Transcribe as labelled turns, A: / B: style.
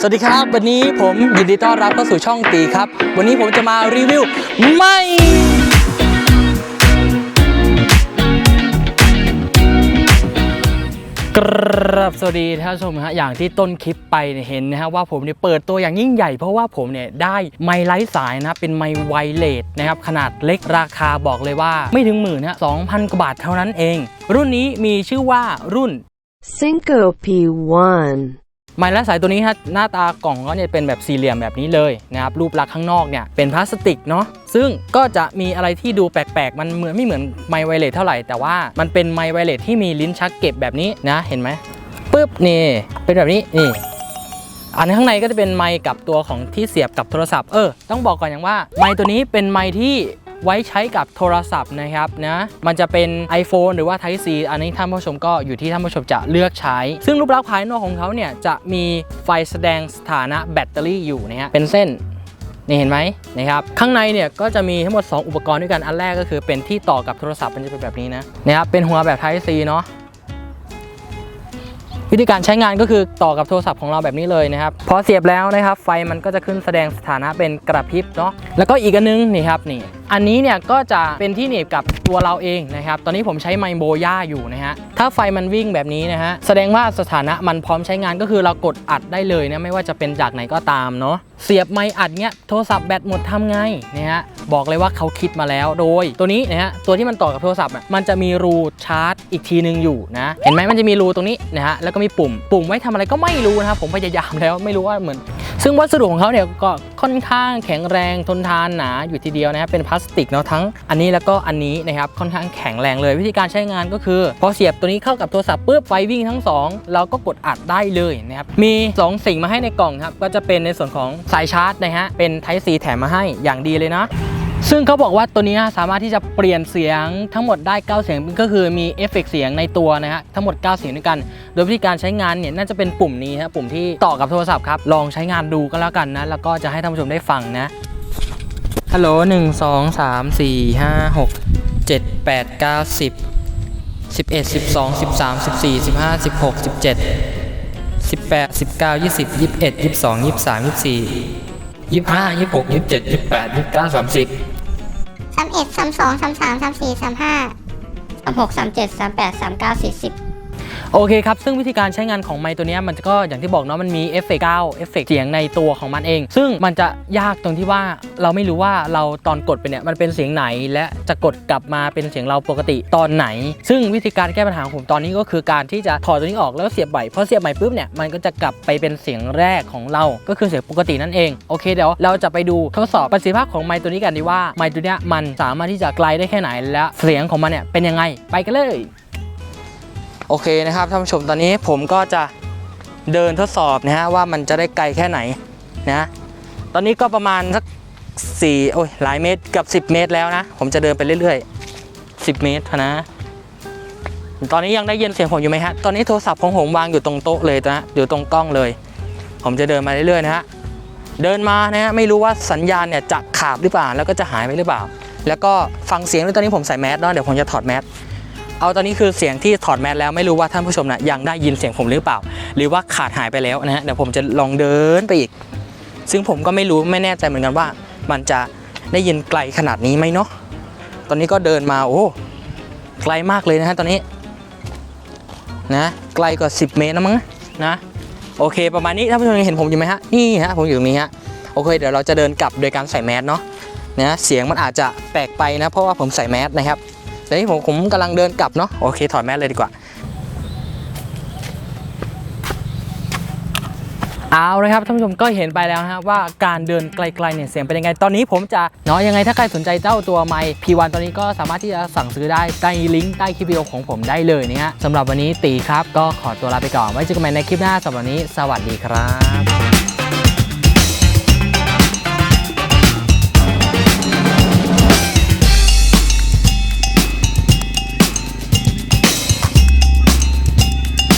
A: สวัสดีครับ วันนี้ผมยินดีต้อนรับเข้าสู่ช่องตีครับ วันนี้ผมจะมารีวิวไม่กรับสวัสดีท่านผู้ชมฮะอย่างที่ต้นคลิปไปเห็นนะฮะว่าผมเนี่ยเปิดตัวอย่างยิ่งใหญ่เพราะว่าผมเนี่ยได้ไมค์ไร้สายนะเป็นไมไวเลสนะครับขนาดเล็กราคาบอกเลยว่าไม่ถึงหมื่นฮะ2,000กว่าบาทเท่านั้นเอง รุ่นนี้มีชื่อว่ารุ่น
B: Cinco P1.
A: ไม้และสายตัวนี้ฮะหน้าตากล่องก็เนี่ยเป็นแบบสี่เหลี่ยมแบบนี้เลยนะครับรูปลักษณ์ข้างนอกเนี่ยเป็นพลาสติกเนาะซึ่งก็จะมีอะไรที่ดูแปลกๆ มันเหมือนไม่เหมือนไมไวเลสเท่าไหร่แต่ว่ามันเป็นไมไวเลสที่มีลิ้นชักเก็บแบบนี้นะเห็นไหมปึ๊บนี่เป็นแบบนี้นี่อันข้างในก็จะเป็นไมค์กับตัวของที่เสียบกับโทรศัพท์เออต้องบอกก่อนอย่างว่าไมค์ตัวนี้เป็นไมค์ที่ ไว้ใช้กับโทรศัพท์นะครับนะมันจะเป็น iPhone หรือว่า Type C อันนี้ท่านผู้ชมก็อยู่ที่ท่านผู้ชมจะเลือกใช้ ซึ่งรูปลักษณ์ภายนอกของเขาเนี่ยจะมีไฟแสดงสถานะแบตเตอรี่อยู่นะฮะเป็นเส้นนี่เห็นไหมนะครับข้างในเนี่ยก็จะมีทั้งหมด 2 อุปกรณ์ด้วยกันอันแรกก็คือเป็นที่ต่อกับโทรศัพท์มันจะเป็นแบบนี้นะนะครับเป็นหัวแบบ Type C เนาะวิธีการใช้งานก็คือต่อกับโทรศัพท์ของเราแบบนี้เลยนะครับพอเสียบแล้วนะครับ ไฟมันก็จะขึ้นแสดงสถานะเป็นกระพริบเนาะแล้วก็อีกอันนึงนี่ครับนี่ อันนี้เนี่ยก็จะเป็นที่เหนีบกับตัวเราเองนะครับ ตอนนี้ผมใช้ไมโบย่าอยู่นะฮะ ถ้าไฟมันวิ่งแบบนี้นะฮะ แสดงว่าสถานะมันพร้อมใช้งานก็คือเรากดอัดได้เลยนะ ไม่ว่าจะเป็นจากไหนก็ตามเนาะ เสียบไมอัดเนี้ย โทรศัพท์แบตหมดทำไงนะฮะ บอกเลยว่าเขาคิดมาแล้ว โดย ตัวนี้นะฮะ ตัวที่มันต่อกับโทรศัพท์มันจะมีรูชาร์จอีกทีหนึงอยู่นะ เห็นไหมมันจะมีรูตรงนี้นะฮะ แล้วก็มีปุ่ม ปุ่มไว้ทำอะไรก็ไม่รู้นะครับ ผมพยายามแล้ว ไม่รู้ว่าเหมือน ซึ่งวัสดุของเขาเนี่ยก็ค่อนข้างแข็งแรงทนทานหนาอยู่ทีเดียวนะครับเป็นพลาสติกเนาะทั้งอันนี้แล้วก็อันนี้นะครับค่อนข้างแข็งแรงเลย วิธีการใช้งานก็คือ พอเสียบตัวนี้เข้ากับโทรศัพท์ปุ๊บไฟวิ่งทั้งสองเราก็กดอัดได้เลยนะครับมี 2 สิ่งมาให้ในกล่องครับก็จะเป็นในส่วนของสายชาร์จนะฮะเป็น Type C แถมมาให้อย่างดีเลยนะ ซึ่งเขาบอกว่าตัวนี้สามารถที่จะเปลี่ยนเสียงทั้งหมดได้ 9 เสียงก็คือมีเอฟเฟกต์เสียงในตัวนะฮะทั้งหมด 9 เสียงด้วยกัน โดยวิธีการใช้งานเนี่ยน่าจะเป็นปุ่มนี้ฮะปุ่มที่ต่อกับโทรศัพท์ครับลองใช้งานดูก็แล้วกันนะแล้วก็จะให้ท่านผู้ชมได้ฟังนะฮัลโหลหนึ่งสองสามสี่ห้าหกเจ็ดแปดเก้าสิบสิบเอ็ดสิบสองสิบสามสิบสี่สิบห้าสิบหกสิบเจ็ดสิบแปดสิบเก้ายี่สิบยี่สิบเอ็ดยี่สิบสองยี่สิบสามยี่สิบสี่ยี่สิบห้ายี่สิบหกยี่สิบเจ็ดยี่สิบแปดยี่สิบเก้าสามสิบ
C: สามเอ็ดสามสองสามสามสามสี่สามห้าสามหกสามเจ็ดสามแปดสามเก้าสี่สิบ
A: โอเคครับ ซึ่งวิธีการใช้งานของไมค์ตัวนี้มันก็อย่างที่บอกเนาะมันมีเอฟเฟกต์เก้าเอฟเฟกต์เสียงในตัวของมันเอง ซึ่งมันจะยากตรงที่ว่าเราไม่รู้ว่าเราตอนกดไปเนี่ยมันเป็นเสียงไหน และจะกดกลับมาเป็นเสียงเราปกติตอนไหน ซึ่งวิธีการแก้ปัญหาของผมตอนนี้ก็คือการที่จะถอดตัวนี้ออกแล้วเสียบใหม่พอเสียบใหม่ปุ๊บเนี่ยมันก็จะกลับไปเป็นเสียงแรกของเราก็คือเสียงปกตินั่นเองโอเคเดี๋ยวเราจะไปดูทดสอบประสิทธิภาพของไมค์ตัวนี้กันดีว่าไมค์ตัวเนี้ยมันสามารถที่จะไกลได้แค่ไหนและเสียงของมันเนี่ยเป็นยังไงไปกันเลย โอเคนะครับท่านผู้ชมตอนนี้ผมก็จะเดินทดสอบนะฮะว่ามันจะได้ไกลแค่ไหนนะตอนนี้ก็ประมาณสัก4โอ้ยหลายเมตรเกับ 10 เมตรแล้วนะ ผมจะเดินไปเรื่อยๆ 10 เมตรนะ ตอนนี้ยังได้ยินเสียงผมอยู่ไหมฮะ ตอนนี้โทรศัพท์ของผมวางอยู่ตรงโต๊ะเลยนะอยู่ตรงกล้องเลย ผมจะเดินมาเรื่อยๆนะฮะเดินมานะฮะไม่รู้ว่าสัญญาณเนี่ยจะขาดหรือเปล่าแล้วก็จะหายไปหรือเปล่า แล้วก็ฟังเสียงด้วยตอนนี้ผมใส่แมสเนาะเดี๋ยวผมจะถอดแมส เอาตอนนี้คือเสียงที่ถอดแมสแล้วไม่รู้ว่าท่านผู้ชมนะยังได้ยินเสียงผมหรือเปล่า หรือว่าขาดหายไปแล้วนะฮะเดี๋ยวผมจะลองเดินไปอีก ซึ่งผมก็ไม่รู้ไม่แน่ใจเหมือนกันว่า มันจะได้ยินไกลขนาดนี้ไหมเนาะตอนนี้ก็เดินมาโอ้ไกลมากเลยนะฮะตอนนี้นะไกลกว่า 10 เมตรนะมั้งนะโอเค ประมาณนี้ท่านผู้ชมเห็นผมอยู่ไหมฮะนี่ฮะผมอยู่ตรงนี้ฮะโอเคเดี๋ยวเราจะเดินกลับโดยการใส่แมสเนาะนะเสียงมันอาจจะแปลกไปนะเพราะว่าผมใส่แมสนะครับ เดี๋ยวผมผมกำลังเดินกลับเนาะโอเคถอดแมสเลยดีกว่าเอาเลยครับท่านผู้ชมก็เห็นไปแล้วฮะว่าการเดินไกลๆเนี่ยเสียงเป็นยังไง ตอนนี้ผมจะเนาะยังไงถ้าใครสนใจเจ้าตัวไมค์ P1 ตอนนี้ก็สามารถที่จะสั่งซื้อได้ใต้ลิงก์ใต้คลิปวิดีโอของผมได้เลยนะฮะสำหรับวันนี้ตีครับก็ขอตัวลาไปก่อนไว้เจอกันใหม่ในคลิปหน้าสำหรับวันนี้ สวัสดีครับ